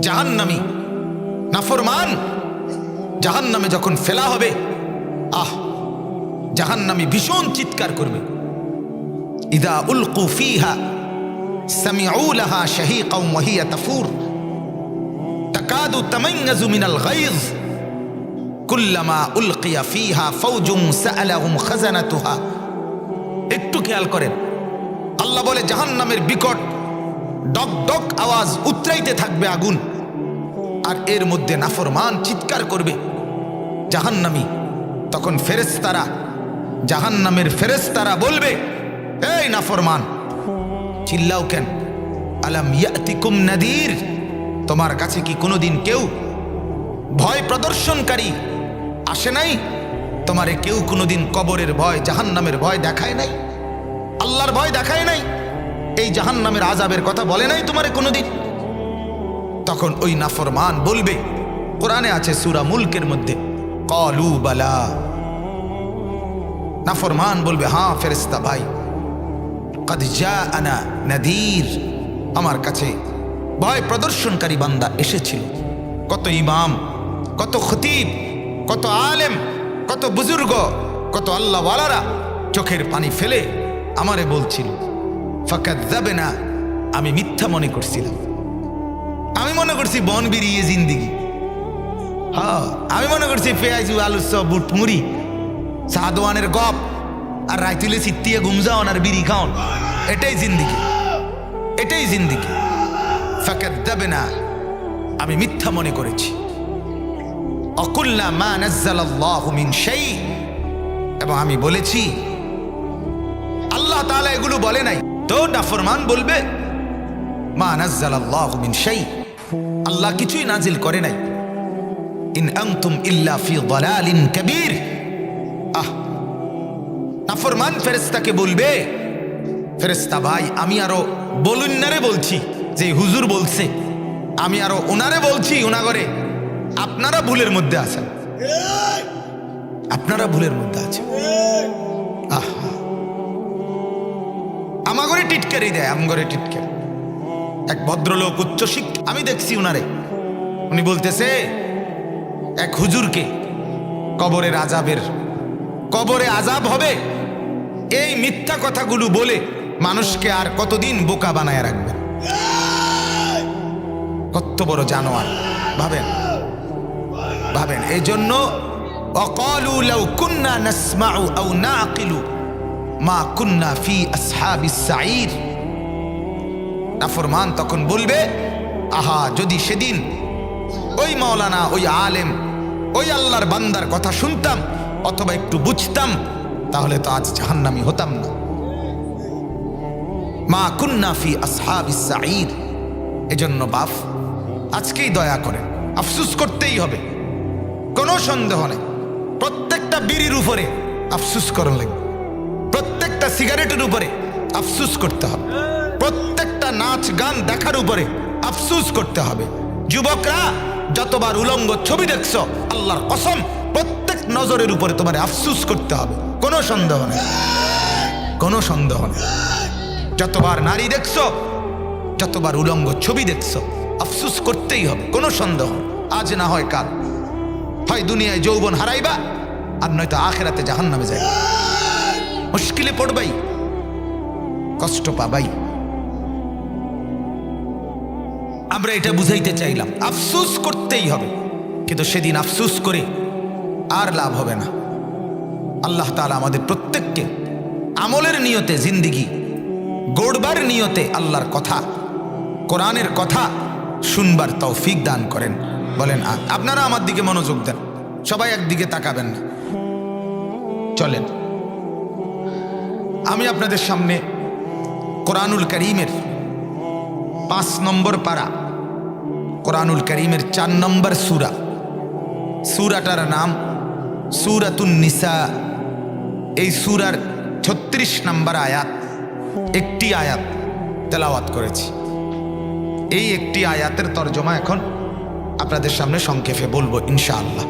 জাহান্নামি। নাফরমান। জাহান্নামে যখন ফেলা হবে, আহ, জাহান্নামি ভীষণ চিৎকার করবে। ইদা উলকু ফিহা, সামিউ লাহা শাহীকাও ওয়া হিয়া তাফুর। তাকাদু তামাইয়াজু মিনাল গায়জ কুল্লামা উলকিয়া ফিহা ফৌজুম সাআলাহুম খাজানাতুহা। একটু খেয়াল করেন। আল্লাহ বলে, জাহান্নামের বিকট ডক ডক আওয়াজ উতরাইতে থাকবে আগুন। আর এর মধ্যে নাফরমান চিৎকার করবে। জাহান্নামি। তখন ফেরেস্তারা জাহান্নামের ফেরেস্তারা বলবে, এই নাফরমান, চিল্লাও কেন? আলাম ইয়াতিকুম নাদির? তোমার কাছে কি কোনোদিন কেউ ভয় প্রদর্শনকারী আসে নাই? তোমারে কেউ কোনোদিন কবরের ভয়, জাহান্নামের ভয় দেখায় নাই? আল্লাহর ভয় দেখায় নাই? এই জাহান্নামের আজাবের কথা বলে নাই তোমারে কোনোদিন? তখন ওই নাফরমান বলবে, কোরআনে আছে সুরা মুলকের মধ্যে, কলু বালা। নাফরমান বলবে হ্যাঁ ফেরেস্তা ভাই, কদ যা আনা নাদির। আমার কাছে ভয় প্রদর্শনকারী বান্দা এসেছিল। কত ইমাম, কত খতিব, কত আলেম, কত বুজুর্গ, কত আল্লাহওয়ালারা চোখের পানি ফেলে আমারে বলছিল ফাঁকা যাবে না আমি মিথ্যা মনে করছিলাম। আমি মনে করছি বন বিরিয়ে জিন্দিগি। হ্যাঁ আমি মনে করছি পেঁয়াজু, আলু সব বুট মুড়ি। সাদওয়ানের গপ আর রাইতুলে সিত্তিয়ে ঘুমজাওন আর বিড়ি খাওন। এটাই জিন্দিগি। এটাই জিন্দিগি। ফাঁকাত দেবে না আমি মিথ্যা মনে করেছি। অকুল্লা মা নাজ্জালাল্লাহু মিন শাই। এবং আমি বলেছি, আল্লাহ তাআলা এগুলো বলে নাই। তো নাফরমান বলবে, মা নাজ্জালাল্লাহু মিন শাই। আল্লাহ কিছুই নাজিল করে নাই। ইন আনতুম ইল্লা ফি দালালিন কবীর। আহ, নাফরমান ফেরেস্তাকে বলবে ফেরেস্তা ভাই, আমি আরও বলুন না রে বলছি যে হুজুর বলছে, আমি আরও ওনারে বলছি ওনাগরে আপনারা ভুলের মধ্যে আছেন। আপনারা ভুলের মধ্যে আছেন। আহ। আমাগরে টিটকারি দেয়, আমগরে টিটকারি। এক ভদ্রলোক উচ্চ শিক্ষা, আমি দেখছি উনারে। উনি বলতেছে, এক হুজুরকে কবরের আজাবের কবরে আজাব হবে। এই মিথ্যা কথাগুলো বলে মানুষকে আর কতদিন বোকা বানায় রাখবে কত বড় জানোয়ার, ভাবেন? ভাবেন এই জন্য মা কুন্না ফি আসহাবিস সাঈর। নাফরমান তখন বলবে, আহা, যদি সেদিন ওই মাওলানা, ওই আলেম, ওই আল্লাহর বান্দার কথা শুনতাম অথবা একটু বুঝতাম, তাহলে তো আজ জাহান্নামি হতাম না। মা কুন্নাফি আসহাবি সাঈদ। এজন্য বাপ, আজকেই দয়া করে আফসুস করতেই হবে। কোনো সন্দেহ নেই, প্রত্যেকটা বিড়ির উপরে আফসুস করন লাগবে প্রত্যেকটা সিগারেটের উপরে আফসুস করতে হবে। নাচ গান দেখার উপরে আফসুস করতে হবে। যুবকরা, যতবার উলঙ্গ ছবি দেখছ, আল্লাহর কসম, প্রত্যেক নজরের উপরে তোমার আফসুস করতে হবে। কোনো সন্দেহ নেই। কোনো সন্দেহ নেই। যতবার নারী দেখছ, যতবার উলঙ্গ ছবি দেখছ, আফসুস করতেই হবে। কোনো সন্দেহ আজ না হয় কাল। হয় দুনিয়ায় যৌবন হারাইবা, আর নয়তো আখেরাতে জাহান নামে যাই মুশকিলে পড়বাই, কষ্ট পাবাই। আমরা এটা বুঝাইতে চাইলাম। আফসুস করতেই হবে। কিন্তু সেদিন আফসুস করে আর লাভ হবে না। আল্লাহ তাআলা আমাদের প্রত্যেককে আমলের নিয়তে জিন্দিগি, গড়বার নিয়তে আল্লাহর কথা, কোরআনের কথা শুনবার তৌফিক দান করেন। বলেন আপনারা আমার দিকে মনোযোগ দেন। সবাই একদিকে তাকাবেন না। চলেন। আমি আপনাদের সামনে কোরআনুল করিমের পাঁচ নম্বর পারা কোরআনুল করিমের চার নম্বর সুরা। সুরাটার নাম সুরাতুন নিসা। এই সুরার ছত্রিশ নম্বর আয়াত, একটি আয়াত তেলাওয়াত করেছি। এই একটি আয়াতের তর্জমা এখন আপনাদের সামনে সংক্ষেপে বলব ইনশাআল্লাহ।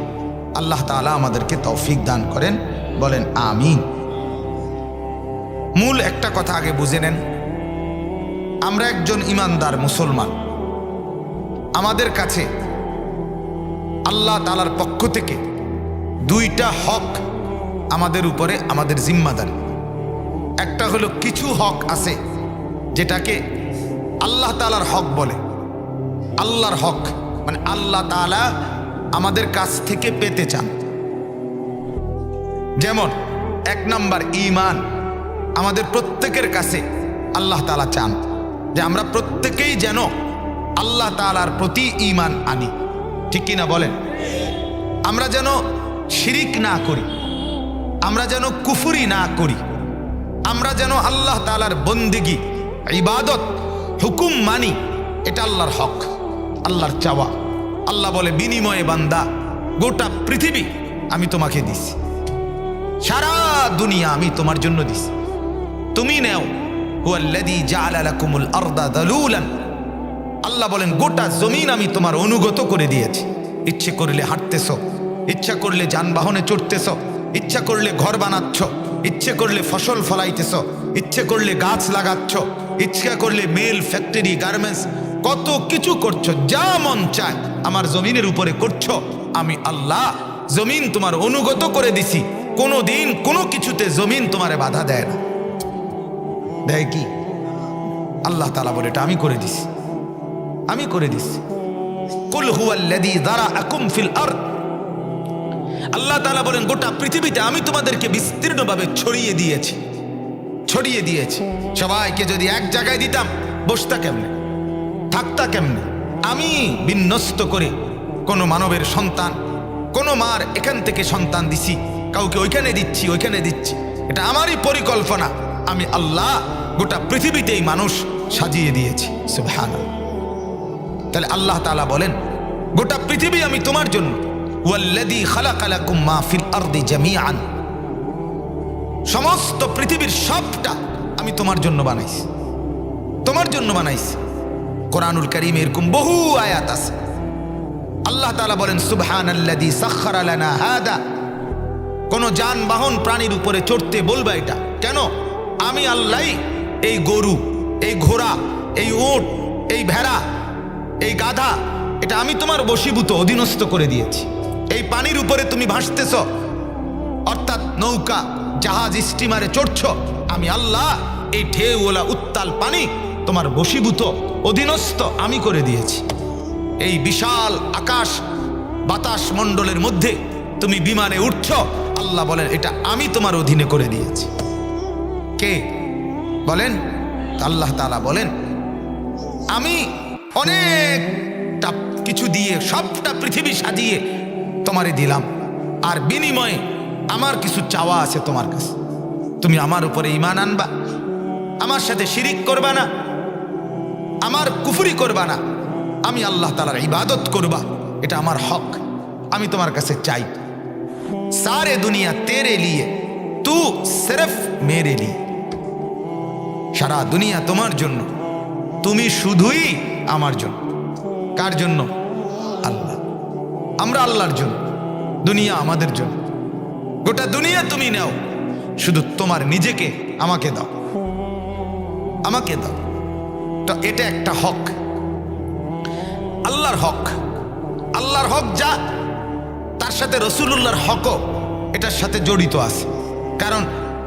আল্লাহ তাআলা আমাদেরকে তৌফিক দান করেন, বলেন আমিন। মূল একটা কথা আগে বুঝে নেন। আমরা একজন ইমানদার মুসলমান। আমাদের কাছে আল্লাহ তালার পক্ষ থেকে দুইটা হক আমাদের উপরে আমাদের জিম্মাদারি। একটা হলো কিছু হক আছে যেটাকে আল্লাহ তালার হক বলে। আল্লাহর হক মানে আল্লাহ তালা আমাদের কাছ থেকে পেতে চান। যেমন এক নাম্বার ইমান আমাদের প্রত্যেকের কাছে আল্লাহ তালা চান যে আমরা প্রত্যেকেই যেন আল্লাহ তালার প্রতি ইমান আনি। ঠিক কিনা বলেন? আমরা যেন শিরিক না করি, আমরা যেন কুফুরি না করি, আমরা যেন আল্লাহ তালার বন্দিগি, ইবাদত, হুকুম মানি, এটা আল্লাহর হক, আল্লাহর চাওয়া। আল্লাহ বলে, বিনিময়ে বান্দা, গোটা পৃথিবী আমি তোমাকে দিছি। সারা দুনিয়া আমি তোমার জন্য দিছি। তুমি নেও, হুয়াল্লাযী জাআলা লাকুমুল আরদা দালুলান। আল্লাহ বলেন, গোটা জমিন আমি তোমার অনুগত করে দিয়েছি। ইচ্ছে করলে হাঁটতেছ, ইচ্ছা করলে যানবাহনে চড়তেছ, ইচ্ছা করলে ঘর বানাচ্ছ, ইচ্ছে করলে ফসল ফলাইতেছ, ইচ্ছে করলে গাছ লাগাচ্ছ, ইচ্ছা করলে মেল, ফ্যাক্টরি, গার্মেন্টস, কত কিছু করছ, যা মন চায়, আমার জমিনের উপরে করছ। আমি আল্লাহ জমিন তোমার অনুগত করে দিছি। কোনো দিন কোনো কিছুতে জমিন তোমারে বাধা দেয় না। দেয় কি? আল্লাহ তালা বলে, এটা আমি করে দিছি। আমি করে দিচ্ছি। কুল ফিল আল্লাহ তাআলা বলেন, গোটা পৃথিবীতে আমি তোমাদেরকে বিস্তীর্ণভাবে ছড়িয়ে দিয়েছি। ছড়িয়ে দিয়েছি। সবাইকে যদি এক জায়গায় দিতাম, বসতা কেমনে? থাকতা কেমনে? আমি বিন্যস্ত করে কোনো মানবের সন্তান, কোনো মার এখান থেকে সন্তান দিছি, কাউকে ওইখানে দিচ্ছি ওইখানে দিচ্ছি। এটা আমারই পরিকল্পনা। আমি আল্লাহ গোটা পৃথিবীতেই মানুষ সাজিয়ে দিয়েছি। সুবহানাল্লাহ। তাহলে আল্লাহ তালা বলেন, গোটা পৃথিবী আমি তোমার জন্য। জামিআন। সমস্ত পৃথিবীর সবটা আমি তোমার জন্য বানাইছি। তোমার জন্য বানাইছি। কোরআনুল কারীম এরকম বহু আয়াত আছে। আল্লাহ তালা বলেন সাখখারা লানা হাদা। কোন যানবাহন প্রাণীর উপরে চড়তে বলবা এটা। কেন? আমি আল্লাহ এই গরু, এই ঘোড়া, এই উট, এই ভেড়া এই গাধা, এটা আমি তোমার বশীভূত অধীনস্থ করে দিয়েছি। এই পানির উপরে তুমি ভাসতেছ। অর্থাৎ নৌকা, জাহাজ, স্টিমারে চড়ছ। আমি আল্লাহ, এই ঢেউওয়ালা উত্তাল পানি তোমার বশীভূত অধীনস্থ আমি করে দিয়েছি। এই বিশাল আকাশ, বাতাস মণ্ডলের মধ্যে তুমি বিমানে উঠছ। আল্লাহ বলেন, এটা আমি তোমার অধীনে করে দিয়েছি। কে বলেন? আল্লাহ তালা বলেন, আমি অনেকটা কিছু দিয়ে, সবটা পৃথিবী সাজিয়ে তোমারে দিলাম। আর বিনিময়ে আমার কিছু চাওয়া আছে তোমার কাছে। তুমি আমার উপরে ইমান আনবা, আমার সাথে শিরিক করবা না, আমার কুফুরি করবা না। আমি আল্লাহ তালার ইবাদত করবা, এটা আমার হক, আমি তোমার কাছে চাই। সারে দুনিয়া তেরে লিয়ে, তু সিরফ মেরে লিয়ে সারা দুনিয়া তোমার জন্য। তুমি শুধুই আমার জন্য। কার জন্য? আল্লাহ। আমরা আল্লাহর জন্য। দুনিয়া আমাদের জন্য। গোটা দুনিয়া তুমি নাও। শুধু তোমার নিজেকে আমাকে দাও। আমাকে দাও। তো এটা একটা হক। আল্লাহর হক। আল্লাহর হক যা, তার সাথে রসুলুল্লাহর হকও এটার সাথে জড়িত আছে। কারণ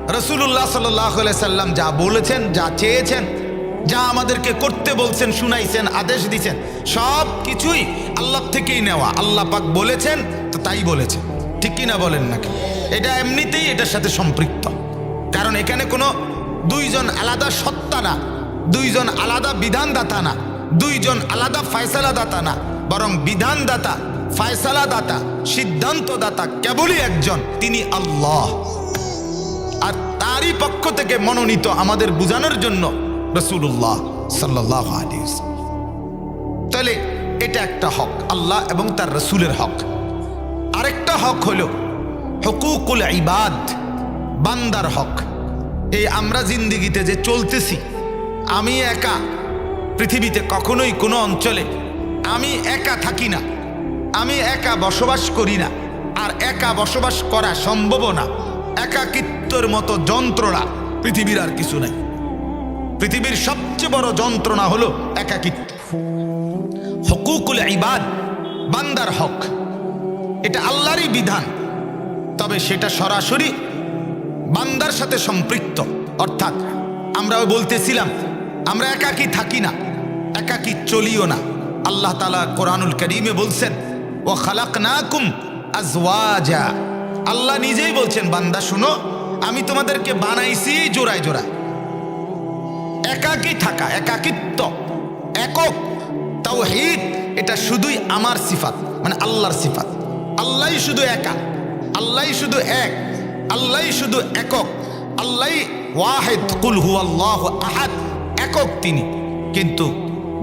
রসুল্লাহ সাল্লাহ সাল্লাম যা বলেছেন, যা চেয়েছেন যা আমাদেরকে করতে বলছেন, শুনাইছেন, আদেশ দিছেন, সব কিছুই আল্লাহ থেকেই নেওয়া। আল্লাহ পাক বলেছেন, তো তাই বলেছেন ঠিক কিনা বলেন নাকি এটা এমনিতেই এটার সাথে সম্পৃক্ত। কারণ এখানে কোনো দুইজন আলাদা সত্তা না, দুইজন আলাদা বিধানদাতা না, দুইজন আলাদা ফয়সালাদাতা না, বরং বিধানদাতা, ফয়সালাদাতা, সিদ্ধান্তদাতা কেবলই একজন, তিনি আল্লাহ। আর তারই পক্ষ থেকে মনোনীত আমাদের বুঝানোর জন্য রসুল্লাহ সাল্লাহ আলিস তাহলে এটা একটা হক, আল্লাহ এবং তার রসুলের হক। আরেকটা হক হলো হকুকুল ইবাদ, বান্দার হক। এই আমরা জিন্দিগিতে যে চলতেছি, আমি একা, পৃথিবীতে কখনোই কোনো অঞ্চলে আমি একা থাকি না, আমি একা বসবাস করি না, আর একা বসবাস করা সম্ভব না। একাকিত্বর মতো যন্ত্রণা পৃথিবীর আর কিছু নাই। পৃথিবীর সবচেয়ে বড় যন্ত্রণা হলো একাকিত্ব। হকু হকুকুল ইবাদ, বান্দার হক। এটা আল্লাহরই বিধান। তবে সেটা সরাসরি বান্দার সাথে সম্পৃক্ত। অর্থাৎ আমরাও বলতেছিলাম, আমরা একাকি থাকি না, একাকি চলিও না। আল্লাহ তালা কোরআনুল করিমে বলছেন ও খালাক না কুম আজওয়াজা। আল্লাহ নিজেই বলছেন, বান্দা, শুনো, আমি তোমাদেরকে বানাইছি জোড়ায় জোড়ায়। একাকি থাকা, একাকিত্ব, একক তাওহীদ, এটা শুধুই আমার সিফাত মানে আল্লাহর সিফাত। আল্লাহই শুধু একা আল্লাহই শুধু এক আল্লাহই শুধু একক আল্লাহই ওয়াহেদ কুল হু আল্লাহ আহাদ, একক তিনি। কিন্তু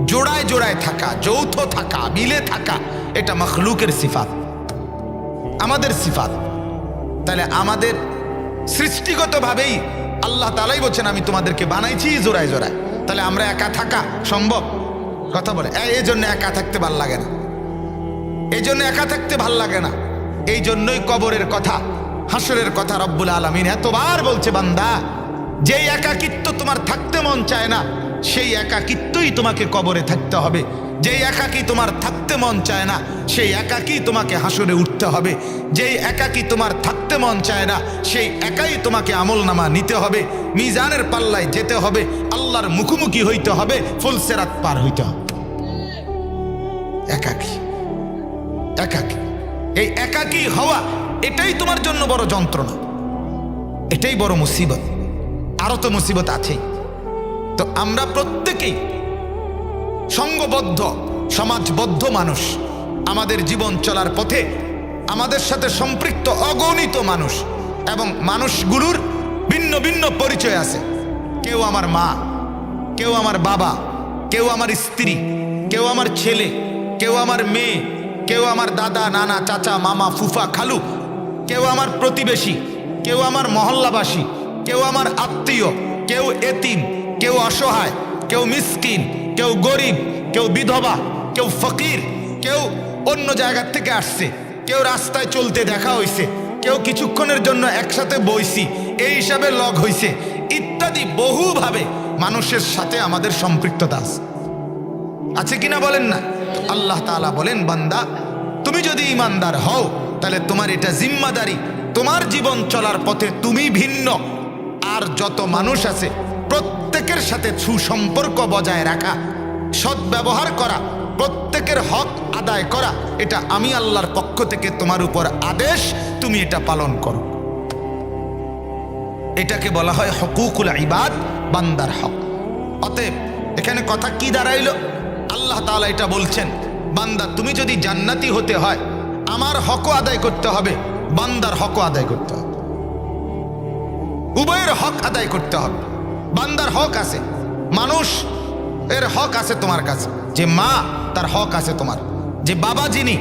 জোড়ায় জোড়ায় থাকা, যৌথ থাকা, মিলে থাকা, এটা মখলুকের সিফাত। আমাদের সিফাত। তাহলে আমাদের সৃষ্টিগতভাবেই আল্লাহ তালাই বলছেন, আমি তোমাদেরকে বানাইছি জোড়ায় জোড়ায়। তাহলে আমরা একা থাকা সম্ভব? কথা বলে "এই- জন্য একা থাকতে ভালো লাগে না। এই জন্য একা থাকতে ভালো লাগে না। এই জন্যই কবরের কথা, হাসরের কথা রব্বুল আলমিন এতবার বলছে, বান্দা, যেই একাকিত্ব তোমার থাকতে মন চায় না সেই একাকিত্বই তোমাকে কবরে থাকতে হবে। যেই একাকি তোমার থাকতে মন চায় না, সেই একাকি তোমাকে হাসরে উঠতে হবে। যেই একাকি তোমার থাকতে মন চায় না, সেই একাই তোমাকে আমল নামা নিতে হবে। মিজানের পাল্লায় যেতে হবে, আল্লাহর মুখোমুখি হইতে হবে ফুলসেরাত পার হইতে হবে। একাকি একাকি, এই একাকী হওয়া এটাই তোমার জন্য বড় যন্ত্রণা। এটাই বড় মুসিবত। আরও তো মুসিবত আছেই। তো আমরা প্রত্যেকেই সঙ্গবদ্ধ, সমাজবদ্ধ মানুষ। আমাদের জীবন চলার পথে আমাদের সাথে সম্পৃক্ত অগণিত মানুষ এবং মানুষগুলোর ভিন্ন ভিন্ন পরিচয় আছে। কেউ আমার মা, কেউ আমার বাবা, কেউ আমার স্ত্রী, কেউ আমার ছেলে, কেউ আমার মেয়ে, কেউ আমার দাদা, নানা, চাচা, মামা, ফুফা, খালু, কেউ আমার প্রতিবেশী, কেউ আমার মহল্লাবাসী, কেউ আমার আত্মীয়, কেউ এতিম কেউ অসহায়, কেউ মিসকিন, কেউ গরিব, কেউ বিধবা, কেউ ফকির, কেউ অন্য জায়গার থেকে আসছে, কেউ রাস্তায় চলতে দেখা হইছে, কেউ কিছুক্ষণের জন্য একসাথে বইছি, এই হিসাবে লগ হইছে, ইত্যাদি বহুভাবে মানুষের সাথে আমাদের সম্পৃক্ততা আছে। আছে কিনা বলেন না? আল্লাহ তাআলা বলেন, বান্দা, তুমি যদি ইমানদার হও, তাহলে তোমার এটা জিম্মাদারি, তোমার জীবন চলার পথে তুমি ভিন্ন। আর যত মানুষ আছে প্রত্যেকের সাথে সুসম্পর্ক বজায় রাখা, সদ্ব্যবহার করা, প্রত্যেকের হক আদায় করা, এটা আমি আল্লাহর পক্ষ থেকে তোমার উপর আদেশ, তুমি এটা পালন করো। এটাকে বলা হয় হকুকুল ইবাদ, বান্দার হক। অতএব এখানে কথা কি দাঁড়াইলো? আল্লাহ তাআলা এটা বলছেন, বান্দা, তুমি যদি জান্নাতি হতে হয়, আমার হকও আদায় করতে হবে, বান্দার হকও আদায় করতে হবে। উভয়ের হক আদায় করতে হবে। বান্দার হক আছে। মানুষ এর হক আছে তোমার কাছে। যে মা, তার হক আছে তোমার। যে বাবা যিনি,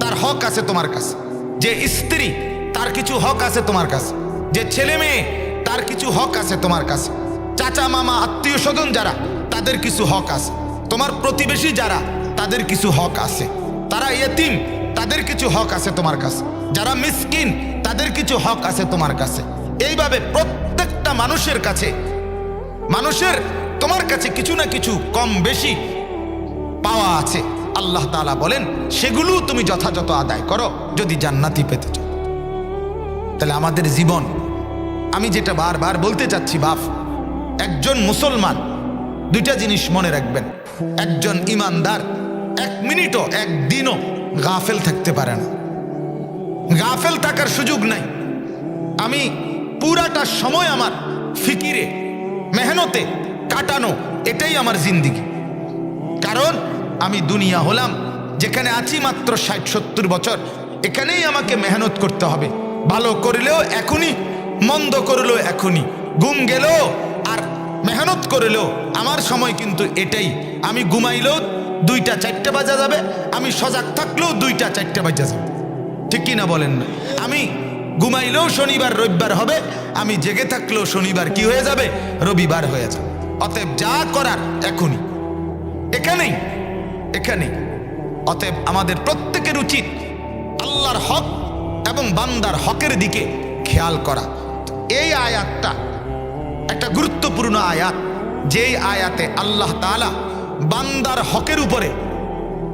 তার হক আছে তোমার কাছে। যে স্ত্রী, তার কিছু হক আছে তোমার কাছে। যে ছেলে মেয়ে, তার কিছু হক আছে তোমার কাছে। চাচা, মামা, আত্মীয় স্বজন যারা, তাদের কিছু হক আছে। তোমার প্রতিবেশী যারা, তাদের কিছু হক আছে। তারা ইয়েতিম, তাদের কিছু হক আছে তোমার কাছে। যারা মিসকিন, তাদের কিছু হক আছে তোমার কাছে। এইভাবে প্রত্যেকটা মানুষের কাছে মানুষের তোমার কাছে কিছু না কিছু কম বেশি পাওয়া আছে। আল্লাহ তালা বলেন, সেগুলো তুমি যথাযথ আদায় করো, যদি জান্নাতি পেতে চাও। তাহলে আমাদের জীবন, আমি যেটা বারবার বলতে চাচ্ছি, বাপ, একজন মুসলমান, দুইটা জিনিস মনে রাখবেন। একজন ইমানদার, এক মিনিটও একদিনও গাফেল থাকতে পারে না। গাফেল থাকার সুযোগ নাই। আমি পুরাটা সময় আমার ফিকিরে মেহনতে, কাটানো, এটাই আমার জিন্দিগি। কারণ আমি দুনিয়া হলাম, যেখানে আছি মাত্র ষাট, সত্তর বছর। এখানেই আমাকে মেহনত করতে হবে। ভালো করলেও এখনই, মন্দ করলেও এখনই। ঘুম গেলেও আর মেহনত করলেও আমার সময় কিন্তু এটাই। আমি ঘুমাইলেও দুইটা, চারটে বাজা যাবে। আমি সজাগ থাকলেও দুইটা, চারটে বাজা যাবে। ঠিক কিনা বলেন না? আমি ঘুমাইলেও শনিবার, রবিবার হবে। আমি জেগে থাকলেও শনিবার কি হয়ে যাবে? রবিবার হয়ে যাবে। অতএব যা করার এখনই। এখানেই এখানেই। অতএব আমাদের প্রত্যেকের উচিত আল্লাহর হক এবং বান্দার হকের দিকে খেয়াল করা। এই আয়াতটা একটা গুরুত্বপূর্ণ আয়াত, যেই আয়াতে আল্লাহ তাআলা বান্দার হকের উপরে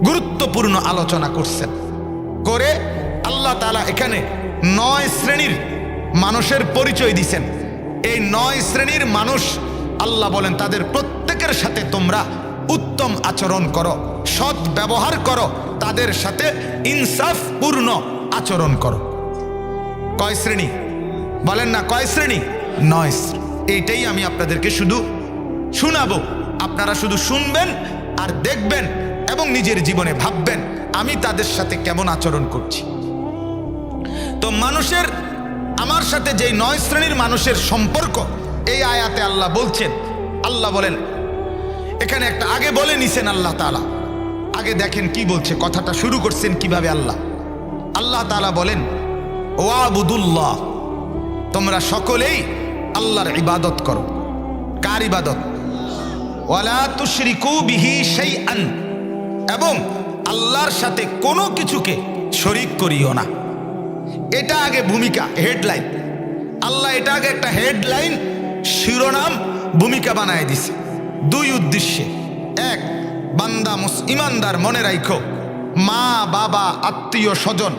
গুরুত্বপূর্ণ আলোচনা করছেন। করে আল্লাহ তালা এখানে নয় শ্রেণির মানুষের পরিচয় দিছেন। এই নয় শ্রেণির মানুষ, আল্লাহ বলেন, তাদের প্রত্যেকের সাথে তোমরা উত্তম আচরণ করো, সৎ ব্যবহার করো, তাদের সাথে ইনসাফপূর্ণ আচরণ করো। কয় শ্রেণি? বলেন না, কয় শ্রেণি? নয়। এইটাই আমি আপনাদেরকে শুধু শোনাবো। আপনারা শুধু শুনবেন আর দেখবেন এবং নিজের জীবনে ভাববেন, আমি তাদের সাথে কেমন আচরণ করছি। তো মানুষের, আমার সাথে যেই নয় শ্রেণির মানুষের সম্পর্ক, এই আয়াতে আল্লাহ বলছেন, আল্লাহ বলেন, এখানে একটা আগে বলে নিছেন আল্লাহ তালা আগে দেখেন কি বলছে, কথাটা শুরু করছেন কীভাবে আল্লাহ। আল্লাহ তালা বলেন, ওয়াবুদুল্লাহ, তোমরা সকলেই আল্লাহর ইবাদত করো। কার ইবাদত? ওয়ালা তুশরিকু বিহি শাইআন। এবং আল্লাহর সাথে কোনো কিছুকে শরিক করিও না। এটা আগে ভূমিকা হেডলাইন আল্লাহ এটা আগে একটা হেডলাইন শিরোনাম ভূমিকা বানায় দিছে। দুই উদ্দেশ্যে। এক, বান্দা ইমানদার মনে রাখো মা, বাবা, আত্মীয়, স্বজন।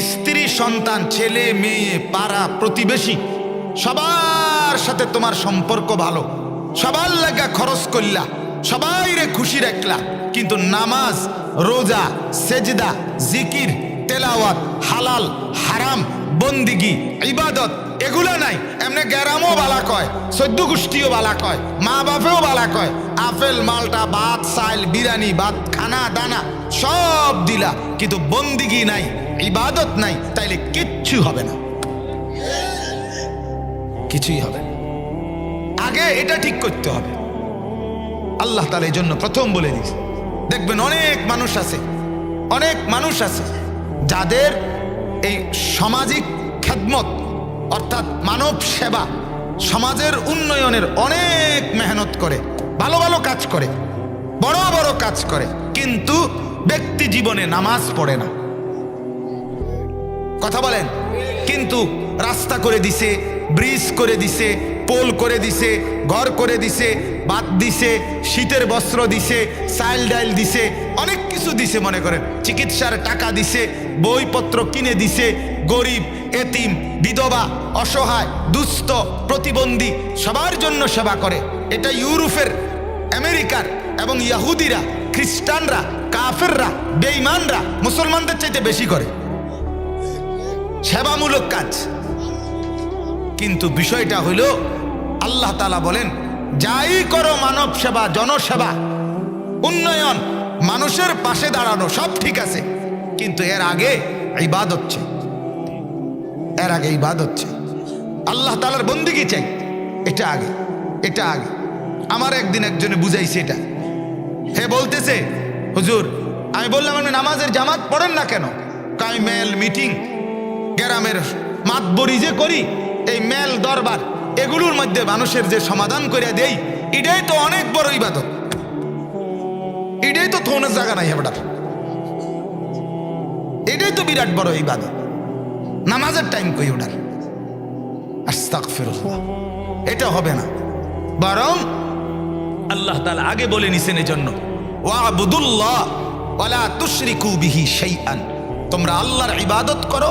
স্ত্রী, সন্তান, ছেলে, মেয়ে, পাড়া, প্রতিবেশী, সবার সাথে তোমার সম্পর্ক ভালো। সবার লাগা খরচ করলা সবাই রে খুশি রাখলা। কিন্তু নামাজ, রোজা, সেজদা, জিকির তেলাওয়াত, হালাল, হারাম, বন্দিগি, ইবাদত, এগুলো নাই। এমনি গ্যারামও বালা কয়, সদ্য গোষ্ঠীও বালা কয়, মা বাপেও বালা কয়, আপেল, মালটা, ভাত সাইল বিরিয়ানি, ভাত, খানা, দানা, সব দিলা, কিন্তু বন্দিগি নাই, ইবাদত নাই, তাইলে কিচ্ছু হবে না। কিছুই হবে আগে এটা ঠিক করতে হবে। আল্লাহ তালা এই জন্য প্রথম বলে দিস দেখবেন অনেক মানুষ আছে, অনেক মানুষ আছে যাদের এই সামাজিক খেদমত, অর্থাৎ মানব সেবা, সমাজের উন্নয়নের অনেক মেহনত করে, ভালো ভালো কাজ করে, বড় বড় কাজ করে, কিন্তু ব্যক্তি জীবনে নামাজ পড়ে না। কথা বলেন, কিন্তু রাস্তা করে দিছে, ব্রিজ করে দিছে, পোল করে দিছে, ঘর করে দিছে, বাদ দিছে, শীতের বস্ত্র দিছে, চাইল ডাইল দিছে, অনেক কিছু দিছে মনে করেন চিকিৎসার টাকা দিছে, বইপত্র কিনে দিছে, গরিব, এতিম, বিধবা, অসহায়, দুস্থ, প্রতিবন্ধী, সবার জন্য সেবা করে। এটা ইউরোপের, আমেরিকার এবং ইয়াহুদিরা খ্রিস্টানরা, কাফেররা, বেঈমানরা মুসলমানদের চাইতে বেশি করে। সেবামূলক কাজ। কিন্তু বিষয়টা হইল, আল্লাহ তালা বলেন, যাই করো মানব সেবা, জনসেবা, উন্নয়ন মানুষের পাশে দাঁড়ানো, সব ঠিক আছে। কিন্তু এর আগে ইবাদ হচ্ছে। এর আগে ইবাদ হচ্ছে। আল্লাহ তালার বন্দিগি চাই। এটা আগে এটা আগে। আমার একদিন একজনে বুঝাইছে এটা। হে বলতেছে, হুজুর, আমি বললাম, আপনি নামাজের জামাত পড়েন না কেন? আমি মেল মিটিং, গ্রামের মাতবরি যে করি, এই মেল দরবার, এগুলোর মধ্যে মানুষের যে সমাধান করে দেই, এটাই তো অনেক বড় ইবাদত। এটাই তো থোনের জায়গা নাই হেবটার এটাই তো বিরাট বড় ইবাদত। নামাজের টাইম কই ওটার? আস্তাগফিরুল্লাহ। এটা হবে না। বরং আল্লাহ তাআলা আগে বলে নিছেন এজন্য, ওয়াবুদুল্লাহ ওয়ালা তুশরিকু বিহি শাইআন। তোমরা আল্লাহর ইবাদত করো,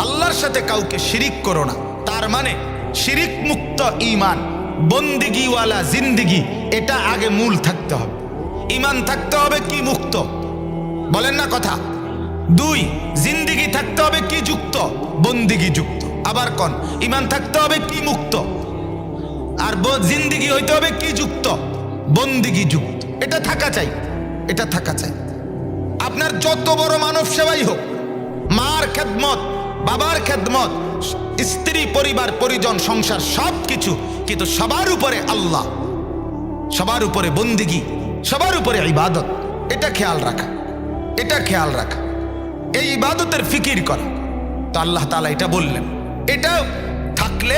আল্লাহর সাথে কাউকে শিরিক করো না। তার মানে শিরিক মুক্ত ইমান বন্দিগিওয়ালা জিন্দিগি, এটা আগে মূল থাকতে হবে। ঈমান থাকতে হবে কি মুক্ত? বলেন না কথা। দুই, জিন্দিগি থাকতে হবে কি যুক্ত? বন্দিগি যুক্ত। আবার কন? ইমান থাকতে হবে কি মুক্ত? আর জিন্দিগি হইতে হবে কি যুক্ত? বন্দিগি যুক্ত। এটা থাকা চাই। এটা থাকা চাই। আপনার যত বড় মানব সেবাই হোক, মার খেদমত, বাবার খেদমত, স্ত্রী, পরিবার, পরিজন, সংসার সব কিছু কিন্তু সবার উপরে আল্লাহ, সবার উপরে বন্দিগি। সবার উপরে ইবাদত। এটা খেয়াল রাখা। এটা খেয়াল রাখা। এই ইবাদতের ফিকির করা। তো আল্লাহ তালা এটা বললেন। এটা থাকলে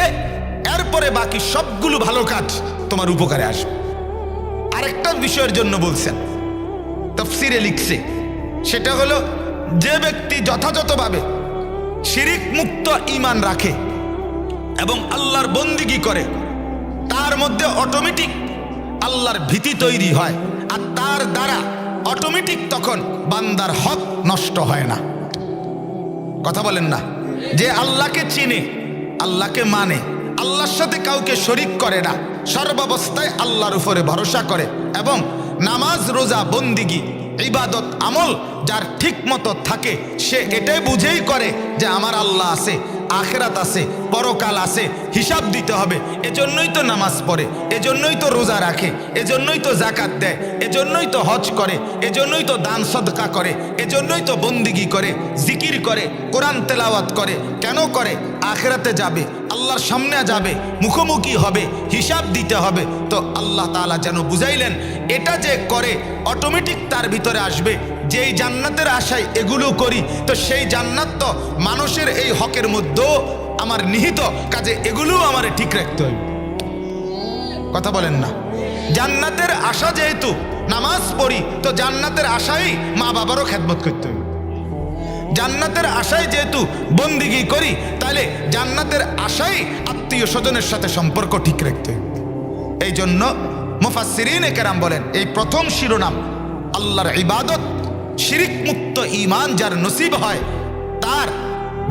এরপরে বাকি সবগুলো ভালো কাজ তোমার উপকারে আসবে। আরেকটা বিষয়ের জন্য বলছেন, তফসিরে লিখছে। সেটা হলো, যে ব্যক্তি যথাযথভাবে শিরিক মুক্ত ইমান রাখে এবং আল্লাহর বন্দিগি করে, তার মধ্যে অটোমেটিক আল্লাহর ভীতি তৈরি হয় আর তার দ্বারা অটোমেটিক তখন বান্দার হক নষ্ট হয় না। কথা বলেন না। যে আল্লাহকে চিনে, আল্লাহকে মানে আল্লাহর সাথে কাউকে শরিক করে না, সর্বাবস্থায় আল্লাহর উপরে ভরসা করে এবং নামাজ, রোজা, বন্দিগি, ইবাদত, আমল যার ঠিক মতো থাকে, সে এটাই বুঝেই করে যে আমার আল্লাহ আছে আখেরাত আছে, পরকাল আছে, হিসাব দিতে হবে। এজন্যই তো নামাজ পড়ে, এজন্যই তো রোজা রাখে, এজন্যই তো জাকাত দেয়, এজন্যই তো হজ করে, এজন্যই তো দান সদকা করে, এজন্যই তো বন্দিগি করে, জিকির করে, কোরআন তেলাওয়াত করে। কেন করে? আখেরাতে যাবে আল্লাহর সামনে যাবে, মুখোমুখি হবে, হিসাব দিতে হবে। তো আল্লাহ তালা যেন বুঝাইলেন, এটা যে করে অটোমেটিক তার ভিতরে আসবে। যেই জান্নাতের আশায় এগুলো করি, তো সেই জান্নাত তো মানুষের এই হকের মধ্যেও আমার নিহিত, কাজে এগুলোও আমার ঠিক রাখতে হবে। কথা বলেন না। জান্নাতের আশা যেহেতু, নামাজ পড়ি, তো জান্নাতের আশাই মা বাবারও খেদমত করতে হবে। জান্নাতের আশায় যেহেতু বন্দিগি করি, তাহলে জান্নাতের আশাই আত্মীয় স্বজনের সাথে সম্পর্ক ঠিক রাখতে এই জন্য মুফাসিরিন কেরাম বলেন, এই প্রথম শিরোনাম আল্লাহর ইবাদত শিরিক মুক্ত ইমান যার নসিব হয়, তার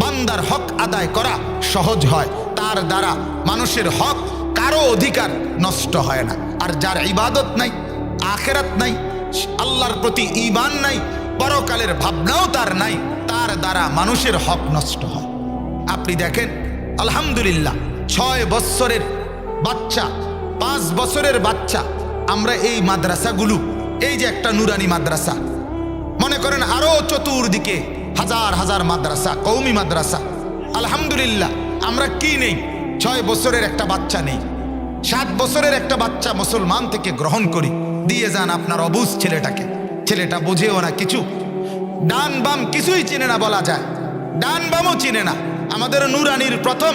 বান্দার হক আদায় করা সহজ হয়। তার দ্বারা মানুষের হক কারও অধিকার নষ্ট হয় না। আর যার ইবাদত নাই, আখেরাত নাই, আল্লাহর প্রতি ইমান নাই, পরকালের ভাবনাও তার নাই তার দ্বারা মানুষের হক নষ্ট হয়। আপনি দেখেন, আলহামদুলিল্লাহ, ছয় বৎসরের বাচ্চা, পাঁচ বছরের বাচ্চা, আমরা এই মাদ্রাসাগুলো, এই যে একটা নুরানি মাদ্রাসা, মনে করেন আরও চতুর্দিকে হাজার হাজার মাদ্রাসা কৌমি মাদ্রাসা, আলহামদুলিল্লাহ, আমরা কি নেই? ছয় বছরের একটা বাচ্চা নেই। সাত বছরের একটা বাচ্চা মুসলমান থেকে গ্রহণ করি। দিয়ে যান আপনার অবুজ ছেলেটাকে। ছেলেটা বোঝেও না কিছু। ডান বাম কিছুই চিনে না বলা যায়। ডান বামও চিনে না। আমাদের নুরানির প্রথম,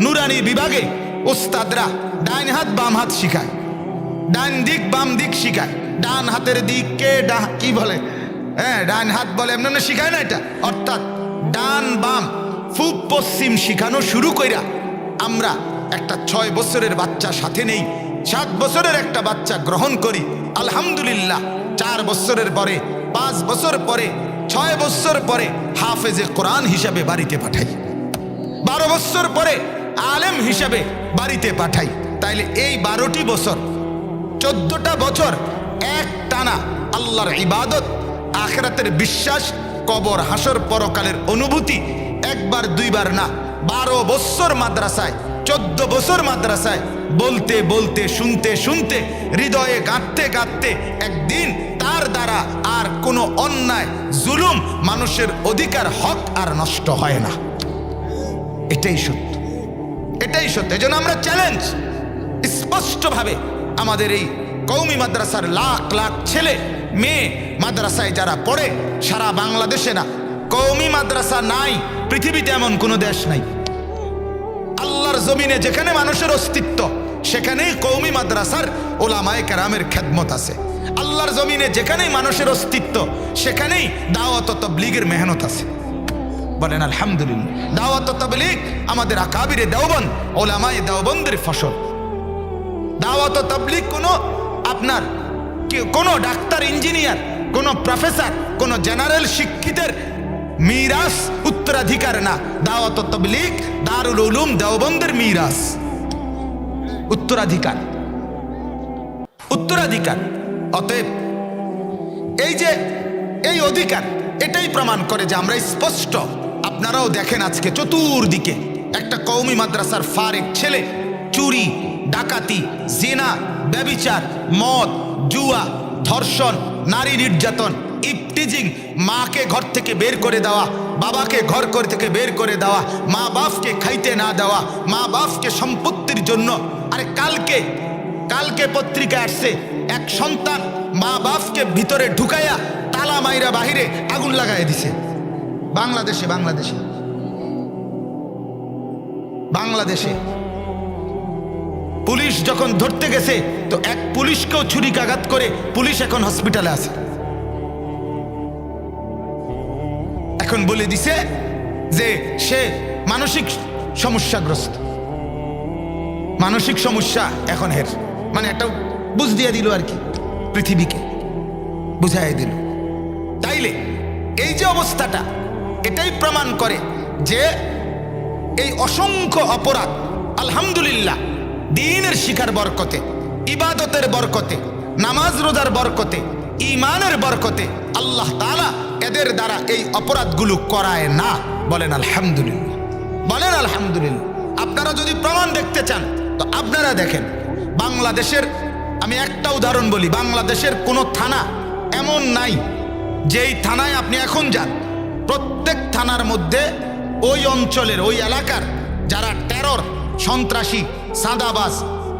নুরানি বিভাগে ওস্তাদরা ডাইন হাত বাম হাত শিখায়। ডান দিক বাম দিক শিখায়। ডান হাতের দিককে ডা, কি বলে? হ্যাঁ ডান হাত বলে এমন শিখায় না এটা? অর্থাৎ ডান বাম পূব পশ্চিম শিখানো শুরু কইরা আমরা একটা ছয় বছরের বাচ্চা সাথে নেই। সাত বছরের একটা বাচ্চা গ্রহণ করি। আলহামদুলিল্লাহ, চার বছরের পরে, পাঁচ বছর পরে ছয় বছর পরে হাফেজে কোরআন হিসাবে বাড়িতে পাঠাই। বারো বছর পরে আলেম হিসাবে বাড়িতে পাঠাই। তাইলে এই বারোটি বছর, চোদ্দটা বছর এক টানা আল্লাহর ইবাদত, আখরাতের বিশ্বাস, কবর হাসর পরকালের অনুভূতি, একবার দুইবার না, বারো বছর মাদ্রাসায়, চোদ্দ বছর মাদ্রাসায় বলতে বলতে, শুনতে শুনতে, হৃদয়ে গাঁথতে গাঁথতে একদিন তার দ্বারা আর কোনো অন্যায়, জুলুম মানুষের অধিকার, হক আর নষ্ট হয় না। এটাই সত্য। এটাই সত্য। এই জন্য আমরা চ্যালেঞ্জ স্পষ্টভাবে আমাদের এই কৌমি মাদ্রাসার লাখ লাখ ছেলে, মেয়ে মাদ্রাসায় যারা পড়ে, সারা বাংলাদেশে না কৌমি মাদ্রাসা নাই, পৃথিবীতে এমন কোনো দেশ নাই। আল্লাহর জমিনে যেখানে মানুষের অস্তিত্ব, সেখানেই কৌমি মাদ্রাসার ওলামায় কেরামের খেদমত আছে। আল্লাহর জমিনে যেখানেই মানুষের অস্তিত্ব, সেখানেই দাওয়াত তবলিগের মেহনত আছে। বলেন, আলহামদুলিল্লাহ। দাওয়াত তবলিগ আমাদের আকাবিরে দেওবন ওলামায় দেওবন্দের ফসল। দাওয়াত তবলিগ কোনো আপনার কোনো ডাক্তার, ইঞ্জিনিয়ার, কোনো প্রফেসর, কোনো জেনারেল শিক্ষিতের মিরাস উত্তরাধিকার না। দাওয়াত তবলিগ দারুল উলুম দেওবন্দের মিরাস উত্তরাধিকার। উত্তরাধিকার। অতএব, এই যে এই অধিকার, এটাই প্রমাণ করে যে আমরা স্পষ্ট। আপনারাও দেখেন আজকে চতুর্দিকে একটা কৌমি মাদ্রাসার ফারেক ছেলে, চুরি, ডাকাতি, জেনা, ব্যবিচার, মদ, জুয়া, ধর্ষণ, নারী নির্যাতন, ইপটিজিং, মাকে ঘর থেকে বের করে দেওয়া, বাবাকে ঘর করে থেকে বের করে দেওয়া, মা বাপকে খাইতে না দেওয়া, মা বাপকে সম্পত্তির জন্য। আরে কালকে কালকে পত্রিকা আসছে এক সন্তান মা বাপকে ভিতরে ঢুকাইয়া তালা মাইরা বাহিরে আগুন লাগাই দিছে। বাংলাদেশে বাংলাদেশে। বাংলাদেশে। পুলিশ যখন ধরতে গেছে, তো এক পুলিশকেও ছুরিকাঘাত করে পুলিশ এখন হসপিটালে আছে। এখন বলে দিছে যে সে মানসিক সমস্যাগ্রস্ত। মানসিক সমস্যা এখন হের। মানে একটা বুঝ দিয়ে দিল আর কি, পৃথিবীকে। বুঝাই দিল। তাইলে এই যে অবস্থাটা, এটাই প্রমাণ করে যে এই অসংখ্য অপরাধ, আলহামদুলিল্লাহ, দিনের শিকার বরকতে, ইবাদতের বরকতে, নামাজ রোজার বরকতে ইমানের বরকতে আল্লাহ তাআলা এদের দ্বারা এই অপরাধগুলো করায় না। বলেন আলহামদুলিল্লাহ। বলেন আলহামদুলিল্লাহ। আপনারা যদি প্রমাণ দেখতে চান, তো আপনারা দেখেন, বাংলাদেশের আমি একটা উদাহরণ বলি, বাংলাদেশের কোনো থানা এমন নাই যেই থানায় আপনি এখন যান। প্রত্যেক থানার মধ্যে ওই অঞ্চলের, ওই এলাকার যারা টেরর সন্ত্রাসী সাদাবাস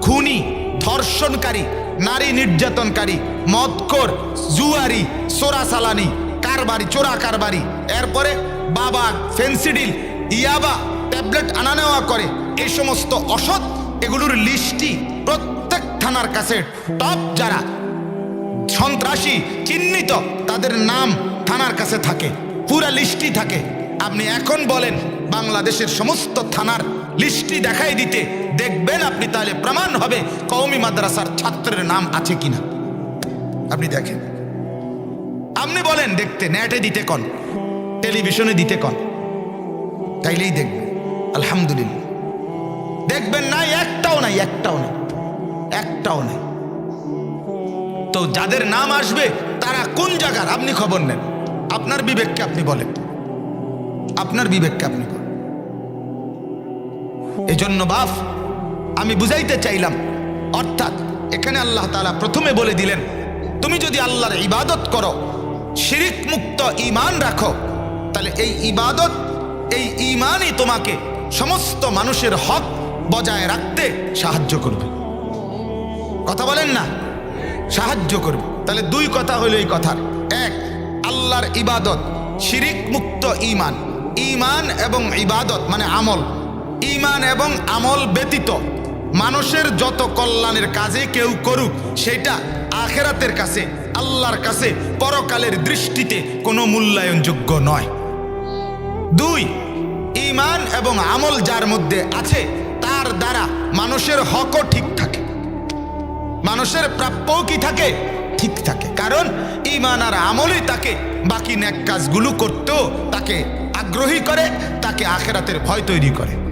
খুনি, ধর্ষণকারী, নারী নির্যাতনকারী মদকর জুয়ারি চোরা সালানি কারবারি, চোরা কারবারি, এরপরে বাবা ফেন্সিডিল ইয়াবা, ট্যাবলেট আনা নেওয়া করে এই সমস্ত অসৎ এগুলোর লিস্টই প্রত্যেক থানার কাছে টপ যারা সন্ত্রাসী চিহ্নিত, তাদের নাম থানার কাছে থাকে, পুরা লিস্টই থাকে। আপনি এখন বলেন, বাংলাদেশের সমস্ত থানার লিস্টটি দেখাই দিতে দেখবেন আপনি, তাহলে প্রমাণ হবে কৌমি মাদ্রাসার ছাত্রের নাম আছে কিনা। আপনি দেখেন। আপনি বলেন, দেখতে, নেটে দিতে কন, টেলিভিশনে দিতে কন, তাইলেই দেখবেন। আলহামদুলিল্লাহ। দেখবেন নাই, একটাও নাই একটাও নাই। একটাও নাই। তো যাদের নাম আসবে, তারা কোন জায়গার? আপনি খবর নেন। আপনার বিবেককে আপনি বলেন। আপনার বিবেককে আপনি বলেন। এজন্য বাপ, আমি বুঝাইতে চাইলাম, অর্থাৎ এখানে আল্লাহ তাআলা প্রথমে বলে দিলেন, তুমি যদি আল্লাহর ইবাদত করো, শিরিক মুক্ত ঈমান রাখো, তাহলে এই ইবাদত, এই ইমানই তোমাকে সমস্ত মানুষের হক বজায় রাখতে সাহায্য করবে। কথা বলেন না। সাহায্য করবে। তাহলে দুই কথা হলো এই কথার। এক, আল্লাহর ইবাদত, শিরিক মুক্ত ইমান ইমান এবং ইবাদত মানে আমল। ইমান এবং আমল ব্যতীত মানুষের যত কল্যাণের কাজে কেউ করুক, সেটা আখেরাতের কাছে, আল্লাহর কাছে পরকালের দৃষ্টিতে কোনো মূল্যায়নযোগ্য নয়। দুই, ঈমান এবং আমল যার মধ্যে আছে, তার দ্বারা মানুষের হকও ঠিক থাকে। মানুষের প্রাপ্যও কি থাকে? ঠিক থাকে। কারণ ইমান আর আমলই তাকে, বাকি ন্যাক কাজগুলো করতেও তাকে আগ্রহী করে, তাকে আখেরাতের ভয় তৈরি করে।